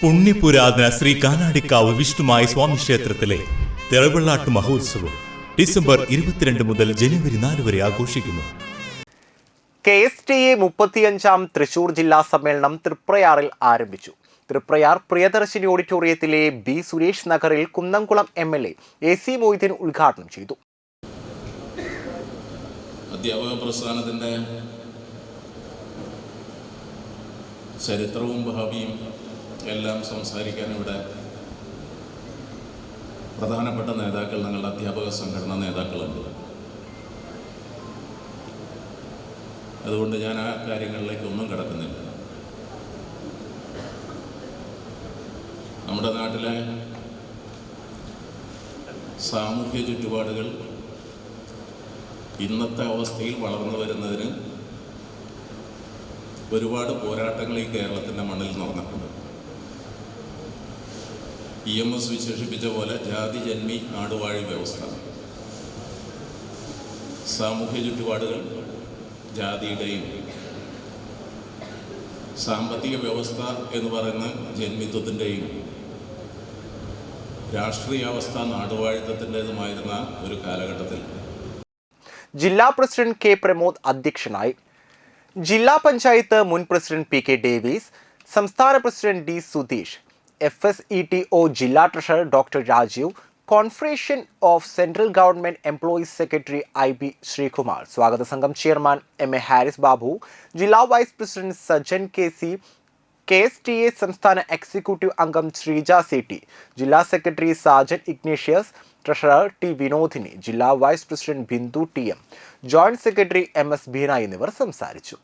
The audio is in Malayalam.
പുണ്യപുരാതന ശ്രീ കാനാടിക്കാവ് വിഷ്ണുമായ സ്വാമി ക്ഷേത്രത്തിലെ തിറവെള്ളാട്ട് മഹോത്സവം ഡിസംബർ ഇരുപത്തിരണ്ട് മുതൽ ജനുവരി നാല് വരെ ആഘോഷിക്കുന്നു. കെ എസ് ടി എ മുപ്പത്തിയഞ്ചാം തൃശൂർ ജില്ലാ സമ്മേളനം തൃപ്രയാറിൽ ആരംഭിച്ചു. തൃപ്രയാർ പ്രിയദർശിനി ഓഡിറ്റോറിയത്തിലെ ബി സുരേഷ് നഗറിൽ Kunnamkulam M L A A C Moideen ഉദ്ഘാടനം ചെയ്തു. അധ്യാപക പ്രസ്ഥാനത്തിന്റെ ചരിത്രവും ഭാവിയും എല്ലാം സംസാരിക്കാൻ ഇവിടെ പ്രധാനപ്പെട്ട നേതാക്കൾ ഞങ്ങളുടെ അധ്യാപക സംഘടനാ നേതാക്കളുണ്ട്. അതുകൊണ്ട് ഞാൻ ആ കാര്യങ്ങളിലേക്കൊന്നും കിടക്കുന്നില്ല. നമ്മുടെ നാട്ടിലെ സാമൂഹ്യ ചുറ്റുപാടുകൾ ഇന്നത്തെ അവസ്ഥയിൽ വളർന്നു വരുന്നതിന് ഒരുപാട് പോരാട്ടങ്ങൾ ഈ കേരളത്തിന്റെ മണ്ണിൽ നടന്നിട്ടുണ്ട്. ഇ എം എസ് വിശേഷിപ്പിച്ച പോലെ ജാതി ജന്മി നാടുവാഴി വ്യവസ്ഥ. സാമൂഹ്യ ചുറ്റുപാടുകൾ ജാതിയുടെയും സാമ്പത്തിക വ്യവസ്ഥ എന്ന് പറയുന്ന ജന്മിത്വത്തിന്റെയും രാഷ്ട്രീയാവസ്ഥ നാടുവാഴിത്തത്തിന്റെതുമായിരുന്ന ഒരു കാലഘട്ടത്തിൽ. ജില്ലാ പ്രസിഡന്റ് കെ പ്രമോദ് അധ്യക്ഷനായി. ജില്ലാ പഞ്ചായത്ത് മുൻ പ്രസിഡന്റ് പി കെ ഡേവീസ് സംസ്ഥാന president D Sudheesh F S E T O ജില്ലാ treasurer doctor Rajeev confederation of central government employees secretary I B Sreekumar സ്വാഗത സംഘം chairman M A Haris Babu ജില്ലാ vice president Sajjan K C K S T A സംസ്ഥാന എക്സിക്യൂട്ടീവ് അംഗം ശ്രീജ സി ടി ജില്ലാ secretary Sajan Ignatius treasurer T Vinodini ജില്ലാ vice president Bindu T M joint secretary M S Beena എന്നിവർ സംസാരിച്ചു